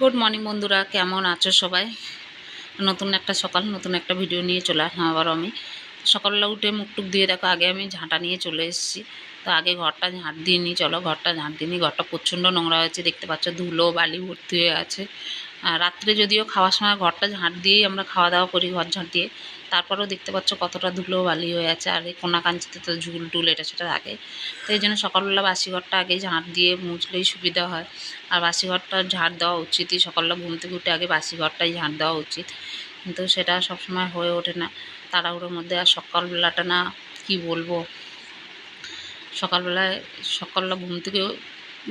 Good morning বন্ধুরা, কেমন আছো সবাই? নতুন একটা সকাল, নতুন একটা ভিডিও নিয়ে চলে আসলাম আবার আমি। সকালবেলা উঠে মুখ টুক দিয়ে দেখো, আগে আমি ঝাঁটা নিয়ে চলে এসেছি। তো আগে ঘরটা ঝাঁট দিয়ে নিই, চলো ঘরটা ঝাঁট দিয়ে নিই। ঘরটা প্রচণ্ড নোংরা হয়েছে, দেখতে পাচ্ছ ধুলো, বালি ভর্তি হয়ে আছে। আর রাত্রে যদিও খাওয়ার সময় ঘরটা ঝাঁট দিয়েই আমরা খাওয়া দাওয়া করি, ঘর ঝাঁট দিয়ে। তারপরেও দেখতে পাচ্ছ কতটা ধুলো বালি হয়ে আছে, আর এই কোনা কাঞ্চিতে তো ঝুল টুল, এটা সেটা থাকে তো এই জন্য সকালবেলা বাসি ঘরটা আগে ঝাঁট দিয়ে মুছলেই সুবিধা হয়। আর বাসি ঘরটা ঝাঁট দেওয়া উচিতই, সকালবেলা ঘুম থেকে উঠে আগে বাসি ঘরটাই ঝাঁট দেওয়া উচিত। কিন্তু সেটা সবসময় হয়ে ওঠে না, তাড়াহুড়োর মধ্যে। আর সকালবেলাটা না, কি বলব? সকালবেলায়, সকালবেলা ঘুম থেকে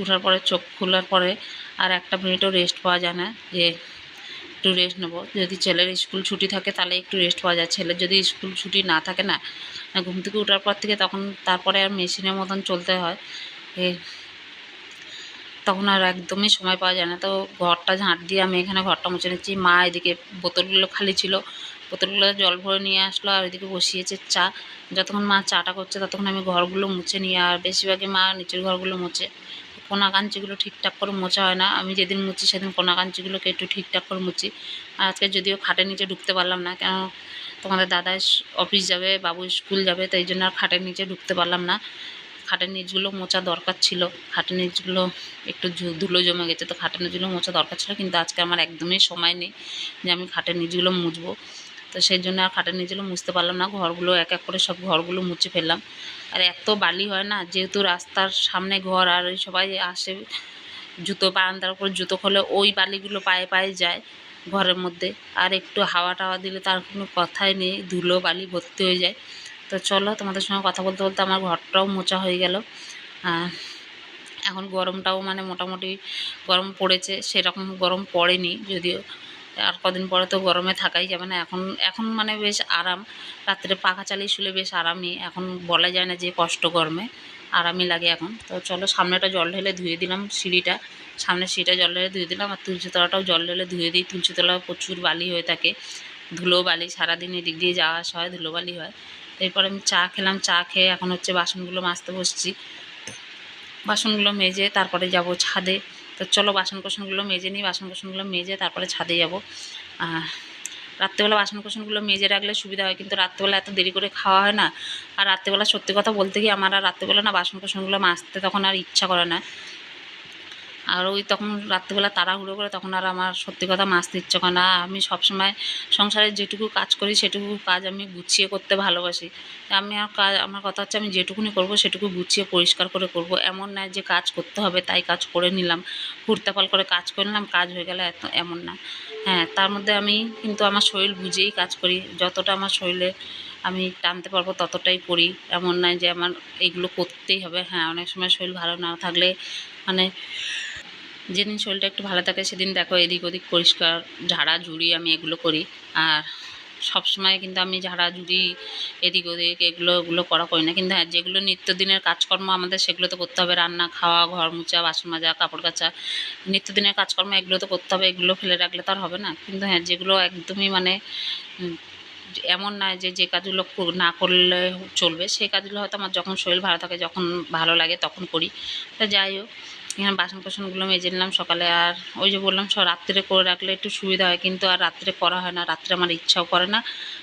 উঠার পরে চোখ খোলার পরে আর একটা মিনিটও রেস্ট পাওয়া যায় না যে একটু রেস্ট নেব। যদি ছেলের স্কুল ছুটি থাকে তাহলে একটু রেস্ট পাওয়া যায়। ছেলের যদি স্কুল ছুটি না থাকে না ঘুম থেকে ওঠার পর থেকে তখন তারপরে আর মেশিনের মতন চলতে হয়। এ, তখন আর একদমই সময় পাওয়া যায় না। তো ঘরটা ঝাঁট দিয়ে আমি এখানে ঘরটা মুছে নিচ্ছি। মা এদিকে বোতলগুলো খালি ছিল। বোতলগুলো জল ভরে নিয়ে আসলো আর এদিকে বসিয়েছে চা। যতক্ষণ মা চাটা করছে ততক্ষণ আমি ঘরগুলো মুছে নিই। আর বেশিরভাগই মা নিচের ঘরগুলো মুছে। কোনা কাঞ্চিগুলো ঠিকঠাক করে মোছা হয় না। আমি যেদিন মুছি সেদিন কোনা কাঞ্চিগুলোকে একটু ঠিকঠাক করে মুছি। আর আজকে যদিও খাটের নিচে ঢুকতে পারলাম না, কেন তোমাদের দাদা অফিস যাবে, বাবু স্কুল যাবে, তাই জন্য আর খাটের নিচে ঢুকতে পারলাম না। খাটের নিচগুলো মোচা দরকার ছিল, খাটের নিচগুলো একটু ধুলো জমে গেছে, তো খাটের নিচগুলো মোচা দরকার ছিল, কিন্তু আজকে আমার একদমই সময় নেই যে আমি খাটের নিচগুলো মুছবো। তো সেই জন্য আর খাটের নিচগুলো মুছতে পারলাম না। ঘরগুলো এক এক করে সব ঘরগুলো মুছে ফেললাম। আর এত বালি হয় না, যেহেতু রাস্তার সামনে ঘর আর সবাই আসে জুতো বারান্দার উপর, জুতো খোলে ওই বালিগুলো পায়ে পায়ে যায় ঘরের মধ্যে। আর একটু হাওয়া টাওয়া দিলে তার কোনো কথাই নেই, ধুলো বালি ভর্তি হয়ে যায়। তো চলো তোমাদের সঙ্গে কথা বলতে বলতে আমার ঘরটাও মোচা হয়ে গেল। এখন গরমটাও মানে মোটামুটি গরম পড়েছে, সেরকম গরম পড়েনি যদিও। আর কদিন পরে তো গরমে থাকাই যাবে না। এখন এখন মানে বেশ আরাম। রাত্রে পাখা চালিয়ে শুলে বেশ আরামই। এখন বলা যায় না যে কষ্ট গরমে। আরামই লাগে এখন। তো চলো, সামনেটা জল ঢেলে ধুয়ে দিলাম সিঁড়িটা। সামনের সিঁড়িটা জল ঢেলে ধুয়ে দিলাম। আর তুলসীতলাটাও জল ঢেলে ধুয়ে দিই। তুলসীতলা প্রচুর বালি হয়ে থাকে। ধুলো বালি সারাদিন এদিক দিয়ে যাওয়া আসা হয়, ধুলো বালি হয়। এরপর আমি চা খেলাম। চা খেয়ে এখন হচ্ছে বাসনগুলো মাজতে বসছি। বাসনগুলো মেজে তারপরে যাব ছাদে। তো চলো বাসন কোসনগুলো মেজে নিই বাসন কোসনগুলো মেজে তারপরে ছাদে যাব। রাত্রেবেলা বাসন কোসনগুলো মেজে রাখলে সুবিধা হয়, কিন্তু রাত্রেবেলা এত দেরি করে খাওয়া হয় না। আর রাত্রেবেলা সত্যি কথা বলতে গিয়ে আমার আর রাত্রেবেলা না বাসন কোসনগুলো মাজতে তখন আর ইচ্ছা করে না। আর ওই তখন রাত্রিবেলা তাড়াহুড়ো করে তখন আর আমার সত্যি কথা মাছতে ইচ্ছে করে না, আমি সবসময় সংসারে যেটুকু কাজ করি সেটুকু কাজ আমি গুছিয়ে করতে ভালোবাসি। আমি আর কাজ, আমার কথা হচ্ছে আমি যেটুকুনি করব সেটুকু গুছিয়ে পরিষ্কার করে করব। এমন নয় যে কাজ করতে হবে, তাই কাজ করে নিলাম। হুড়তাপাল করে কাজ করে নিলাম, কাজ হয়ে গেলে এত এমন না। হ্যাঁ তার মধ্যে আমি কিন্তু আমার শরীর বুঝেই কাজ করি। যতটা আমার শরীরে আমি টানতে পারব ততটাই করি। এমন নয় যে আমার এইগুলো করতেই হবে। হ্যাঁ অনেক সময় শরীর ভালো না থাকলে মানে যেদিন শরীরটা একটু ভালো থাকে সেদিন দেখো এদিক ওদিক পরিষ্কার, ঝাড়া ঝুড়ি আমি এগুলো করি। আর সবসময় কিন্তু আমি ঝাড়া ঝুড়ি, এদিক ওদিক এগুলো, ওগুলো করা করি না। কিন্তু হ্যাঁ যেগুলো নিত্যদিনের কাজকর্ম আমাদের সেগুলো তো করতে হবে। রান্না, খাওয়া, ঘর মোচা বাসন মাজা, কাপড় কাচা, নিত্যদিনের কাজকর্ম এগুলো তো করতে হবে। এগুলো ফেলে রাখলে তো আর হবে না। কিন্তু হ্যাঁ যেগুলো একদমই মানে এমন নয় যে যে কাজগুলো না করলে চলবে, সেই কাজগুলো হয়তো আমার যখন শরীর ভালো থাকে, যখন ভালো লাগে তখন করি। তা যাই হোক। এখানে বাসন কোসনগুলো মেজে নিলাম। সকালে আর ওই যে বললাম, সব রাত্রে করে রাখলে একটু সুবিধা হয়, কিন্তু আর রাত্রে করা হয় না। রাত্রে আমার ইচ্ছাও করে না।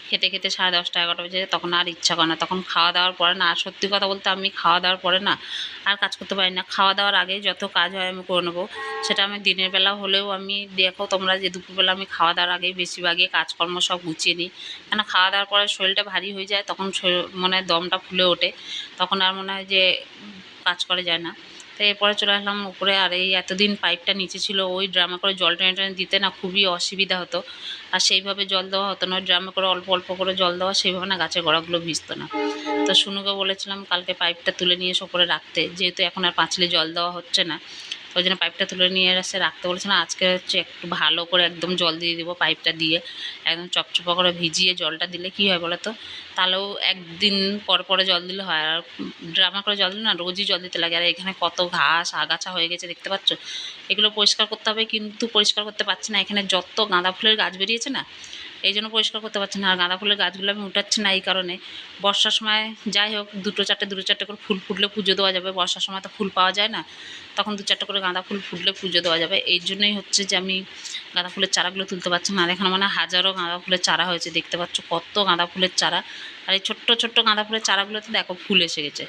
খেতে খেতে সাড়ে দশটা, এগারোটা বেজে তখন আর ইচ্ছা করে না। তখন খাওয়া দাওয়ার পরে না, আর সত্যি কথা বলতে আমি খাওয়া দাওয়ার পরে না আর কাজ করতে পারি না। খাওয়া দাওয়ার আগে যত কাজ হয় আমি করে নেব। সেটা আমি দিনের বেলা হলেও আমি দেখো তোমরা যে দুপুরবেলা আমি খাওয়া দাওয়ার আগেই বেশিরভাগই কাজকর্ম সব গুছিয়ে নিই। কেন খাওয়া দাওয়ার পরে শরীরটা ভারী হয়ে যায়, তখন মনে হয় দমটা ফুলে ওঠে। তখন আর মনে হয় যে কাজ করে যায় না। তো এরপরে চলে আসলাম উপরে। আর এই এতদিন পাইপটা নিচে ছিল, ওই ড্রামে করে জল টেনে টেনে দিতে না খুবই অসুবিধা হতো। আর সেইভাবে জল দেওয়া হতো না ড্রামে করে অল্প অল্প করে জল দেওয়া, সেইভাবে না গাছের গোড়াগুলো ভিজতো না। তো শুনুকে বলেছিলাম, কালকে পাইপটা তুলে নিয়ে এসে ওপরে রাখতে, যেহেতু এখন আর পাঁচলে জল দেওয়া হচ্ছে না। ওই জন্য পাইপটা তুলে নিয়ে এসে রাখতে বলেছে, না, আজকে হচ্ছে একটু ভালো করে একদম জল দিয়ে দেবো পাইপটা দিয়ে। একদম চপচপা করে ভিজিয়ে জলটা দিলে কী হয় বলো তো তাহলেও একদিন পর পরে জল দিলে হয়। আর ড্রামা করে জল দিলে না, রোজই জল দিতে লাগে। আর এখানে কত ঘাস, আগাছা হয়ে গেছে, দেখতে পাচ্ছ? এগুলো পরিষ্কার করতে হবে, কিন্তু পরিষ্কার করতে পারছি না। এখানে যত গাঁদা ফুলের গাছ বেরিয়েছে না এই জন্য পরিষ্কার করতে পারছি না। আর গাঁদা ফুলের গাছগুলো আমি উঠাচ্ছি না এই কারণে। বর্ষার সময় যাই হোক, দুটো চারটে দুটো চারটে করে ফুল ফুটলে পুজো দেওয়া যাবে। বর্ষার সময় তো ফুল পাওয়া যায় না। তখন দু চারটে করে গাঁদা ফুল ফুটলে পুজো দেওয়া যাবে। এই জন্যই হচ্ছে যে আমি গাঁদা ফুলের চারাগুলো তুলতে পারছি না। আর এখানে মানে হাজারো গাঁদা ফুলের চারা হয়েছে। দেখতে পাচ্ছ কত গাঁদা ফুলের চারা। আর এই ছোট্ট ছোট্ট গাঁদা ফুলের চারাগুলোতে দেখো ফুল এসে গেছে।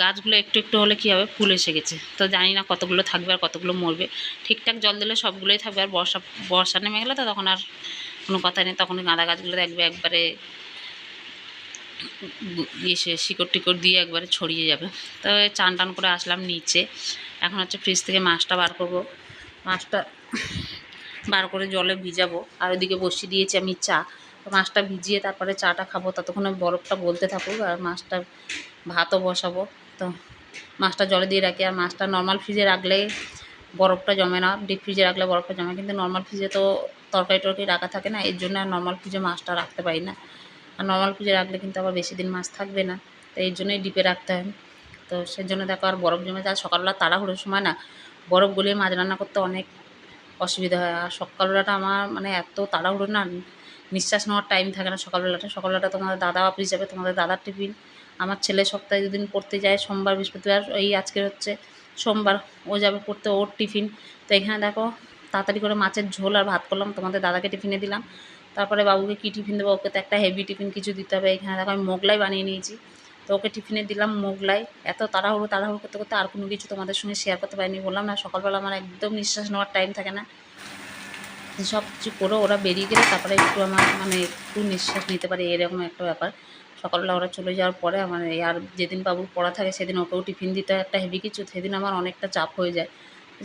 গাছগুলো একটু একটু হলে কী হবে? ফুল এসে গেছে। তো জানি না কতগুলো থাকবে আর কতগুলো মরবে। ঠিকঠাক জল দিলে সবগুলোই থাকবে। আর বর্ষা বর্ষা নেমে গেলে তো তখন আর কোনো কথা নেই, তখন গাঁদা গাছগুলো দেখবে একবারে ইসে শিকড় টিকড় দিয়ে একবারে ছড়িয়ে যাবে। তো চান টান করে আসলাম নিচে। এখন হচ্ছে ফ্রিজ থেকে মাছটা বার করব। মাছটা বার করে জলে ভিজাবো। আর ওদিকে বসিয়ে দিয়েছি আমি চা। তো মাছটা ভিজিয়ে তারপরে চাটা খাব। ততক্ষণে বরফটা বলতে থাকুক আর মাছটা ভাতও বসাবো। তো মাছটা জলে দিয়ে রাখি। আর মাছটা নর্মাল ফ্রিজে রাখলে বরফটা জমে না। ডিপ ফ্রিজে রাখলে বরফটা জমে কিন্তু নর্মাল ফ্রিজে তো তরকারি টরকারি রাখা থাকে না, এর জন্য আর নর্মাল ফ্রিজে মাছটা রাখতে পারি না। আর নর্মাল ফ্রিজে রাখলে কিন্তু আবার বেশি দিন মাছ থাকবে না, তো এই জন্যই ডিপে রাখতে হয়। তো সেই জন্য দেখো আর বরফ জমে যায়, সকালবেলা তাড়াহুড়োর সময় না, বরফ গলিয়ে মাছ রান্না করতে অনেক অসুবিধা হয়। আর সকালবেলাটা আমার মানে এত তাড়াহুড়ো না, নিঃশ্বাস নেওয়ার টাইম থাকে না সকালবেলাটা। সকালবেলাটা তোমাদের দাদা অফিস যাবে, তোমাদের দাদার টিফিন আমার ছেলে সপ্তাহে দুদিন পড়তে যায়, সোমবার, বৃহস্পতিবার এই আজকের হচ্ছে সোমবার, ও যাবে পড়তে ওর টিফিন তো এখানে দেখো তাড়াতাড়ি করে মাছের ঝোল আর ভাত করলাম, তোমাদের দাদাকে টিফিনে দিলাম। তারপরে বাবুকে কী টিফিন দেবো? ওকে তো একটা হেভি টিফিন কিছু দিতে হবে। এখানে দেখো আমি মোগলাই বানিয়ে নিয়েছি। তো ওকে টিফিনে দিলাম মোগলাই। এত তাড়াহুড়ো তাড়াহুড়ো করতে করতে আর কোনো কিছু তোমাদের সঙ্গে শেয়ার করতে পারিনি। বললাম না, সকালবেলা আমার একদম নিঃশ্বাস নেওয়ার টাইম থাকে না। সব কিছু করে ওরা বেরিয়ে গেলে তারপরে একটু আমার মানে একটু নিঃশ্বাস নিতে পারি, এরকম একটা ব্যাপার। সকালবেলা ওরা চলে যাওয়ার পরে আমার আর যেদিন বাবুর পড়া থাকে, সেদিন ওকেও টিফিন দিতে একটা হেভি কিছু, সেদিন আমার অনেকটা চাপ হয়ে যায়।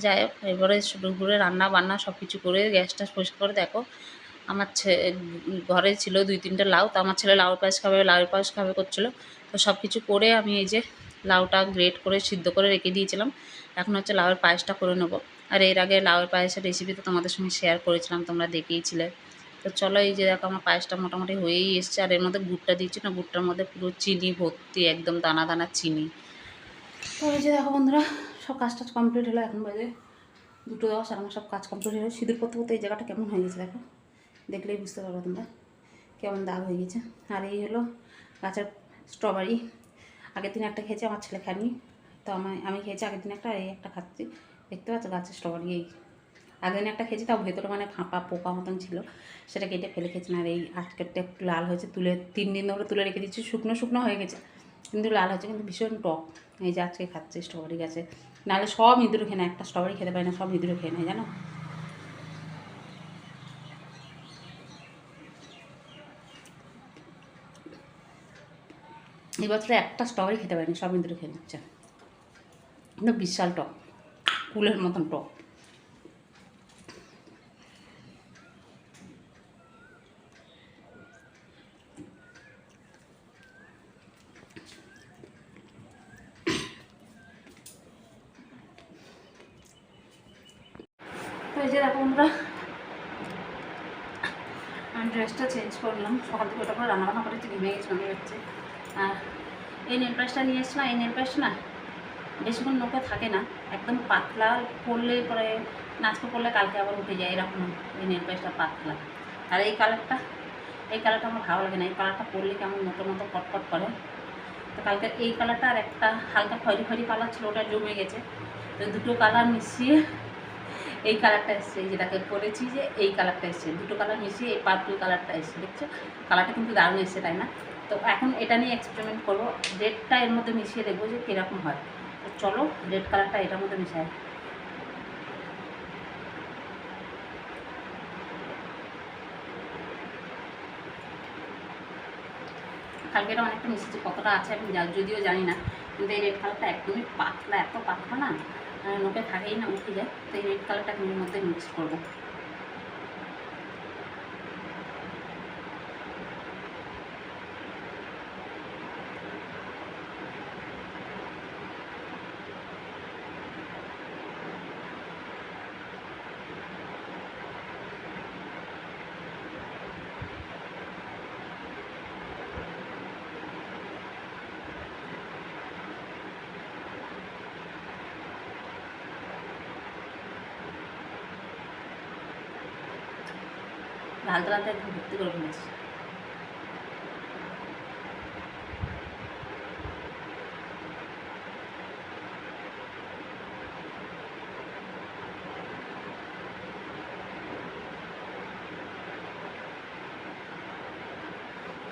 যাই হোক, এবারে দুপুরে রান্না বান্না সব কিছু করে গ্যাসটা পরিষ্কার করে, দেখো আমার ঘরে ছিল দুই তিনটে লাউ, তো আমার ছেলে লাউ পায়েস খাবে, লাউ পায়েস খাবে করছিল। তো সব কিছু করে আমি এই যে লাউটা গ্রেট করে সিদ্ধ করে রেখে দিয়েছিলাম। এখন হচ্ছে লাউয়ের পায়েসটা করে নেব। আর এর আগে লাউয়ের পায়েসের রেসিপি তো তোমাদের সঙ্গে শেয়ার করেছিলাম, তোমরা দেখেইছিলে তো চলো এই যে দেখো আমার পায়েসটা মোটামুটি হয়েই এসছে, আর এর মধ্যে গুড়টা দিচ্ছি না, গুড়টার মধ্যে পুরো চিনি ভর্তি, একদম দানা দানা চিনি। তো এই যে দেখো বন্ধুরা সব কাজ টাজ কমপ্লিট হলো, এখন বাজে দুটো দশ আর সব কাজ কমপ্লিট হলো। সিঁদুর করতে করতে এই জায়গাটা কেমন হয়ে গেছে দেখো? দেখলেই বুঝতে পারব তোমরা। কেমন দাগ হয়ে গেছে। আর এই হলো গাছের স্ট্রবেরি আগের দিন একটা খেয়েছি, আমার ছেলে খায়নি। তো আমি আমি খেয়েছি আগের দিন একটা, এই একটা খাচ্ছি। দেখতে পাচ্ছ গাছের স্ট্রবেরি এই। আগের দিন একটা খেয়েছি, তাও ভেতরে মানে ফাঁপা পোকা মতন ছিল। সেটা কেটে ফেলে খেয়েছি, আর এই আজকেরটা একটু লাল হয়েছে, তুলে তিন দিন ধরে তুলে রেখে দিচ্ছি। শুকনো শুকনো হয়ে গেছে, কিন্তু লাল হয়েছে, কিন্তু ভীষণ টক। এই যে আজকে খাচ্ছে স্ট্রবেরি গাছে। নাহলে সব ইঁদুর খেয়ে নেয়, একটা স্ট্রবেরি খেতে পারি না, সব ইঁদুর খেয়ে নেয়, জানো? এই বছরে একটা স্ট্রবেরি খেতে পারিনি, সব ইঁদুর খেয়ে নিচ্ছে। বিশাল টক, কুলের মতন টক তো যে দেখো আমরা আমি ড্রেসটা চেঞ্জ করলাম। সকাল থেকে ওটা করে রান্নাবান্না করে একটু ঘেমে গেছিলাম, এই হচ্ছে। আর এই নেল নিয়ে এসছি না এই নেল না বেশিক্ষণ নোকে থাকে না, একদম পাতলা পরলে পরে নাচকে পরলে কালকে আবার উঠে যায়, এরকম এই নেল পালিশটা পাতলা। আর এই কালারটা এই কালারটা আমার ভালো লাগে না, এই কালারটা পরলে কেমন মতো মতো কটকট করে। তো কালকে এই কালারটা আর একটা হালকা খয়েরি খয়েরি কালার ছিল, ওটা জমে গেছে। তো দুটো কালার মিশিয়ে এই কালারটা এসছে, এই যেটাকে করেছি যে এই কালারটা এসছে, দুটো কালার মিশিয়ে এই পার্পল কালারটা এসছে, দেখছ? কালারটা কিন্তু দারুণ এসছে, তাই না? তো এখন এটা নিয়ে এক্সপেরিমেন্ট করব রেডটা এর মধ্যে মিশিয়ে দেখব যে কীরকম হয়। তো চলো রেড কালারটা এটার মধ্যে মিশাই। কালকে এটা অনেকটা মিশিয়েছি কতটা আছে আমি যদিও জানি না, কিন্তু এই রেড কালারটা একদমই পাতলা, এত পাতলা না। নোকে থাকেই না উঠে যায়। তো এই রেড কালারটা আমি মধ্যে মিক্স করব। ঢালতে একদম ভর্তি করে ফেলেছি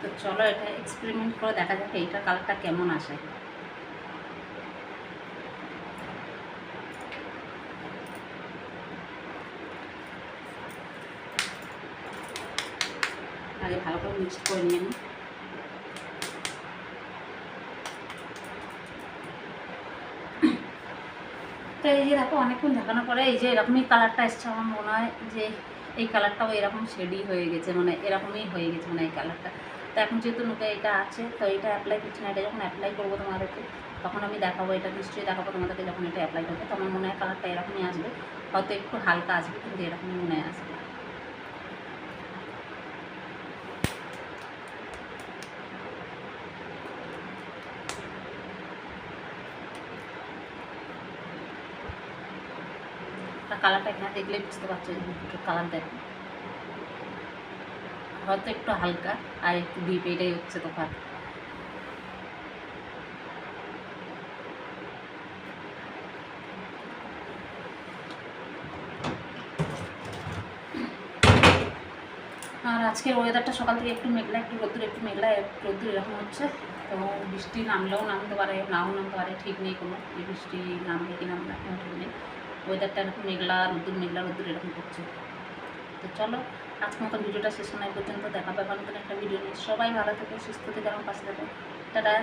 তো চলো এটা এক্সপেরিমেন্ট করে দেখা যাক এইটার কালারটা কেমন আসে আগে ভালো করে মিক্সড করে নিয়ে নিই তো এই যে দেখো, অনেকক্ষণ ঝাঁকানোর পরে এই যে এরকমই কালারটা এসছে আমার মনে হয় যে এই কালারটাও এরকম শেডই হয়ে গেছে মানে এরকমই হয়ে গেছে মানে এই কালারটা তো এখন যেহেতু নোকে এটা আছে, তো এটা অ্যাপ্লাই করছি না, এটা যখন অ্যাপ্লাই করব তোমাদেরকে, তখন আমি দেখাবো, এটা নিশ্চয়ই দেখাবো তোমাদেরকে যখন এটা অ্যাপ্লাই করবে। আমার মনে হয় কালারটা এরকমই আসবে, হয়তো একটু হালকা আসবে, কিন্তু এরকমই মনে আসবে। তা কালারটা এখানে দেখলেই বুঝতে পারছ দুটো কালার দেখো হয়তো একটু হালকা আর একটু ডিপ এটাই হচ্ছে তফাৎ। আর আজকের ওয়েদারটা সকাল থেকে একটু মেঘলা, একটু রোদ্দুর, একটু মেঘলা একটু রোদ্দুর এরকম হচ্ছে। তো বৃষ্টি নামলেও নামতে পারে, নাও নামতে পারে, ঠিক নেই কোনো। বৃষ্টি নামবে কি নামবে না কোনো ঠিক নেই। ওয়েদারটা এরকম মেঘলা রোদ্দুর মেঘলা রোদ্দুর এরকম করছে। তো চলো আজকে মতো ভিডিওটা শেষ হয় পর্যন্ত দেখা পাবো নতুন একটা ভিডিও নিয়ে। সবাই ভালো থাকে, সুস্থ থেকে, আমার পাশে থাকো। টাটা।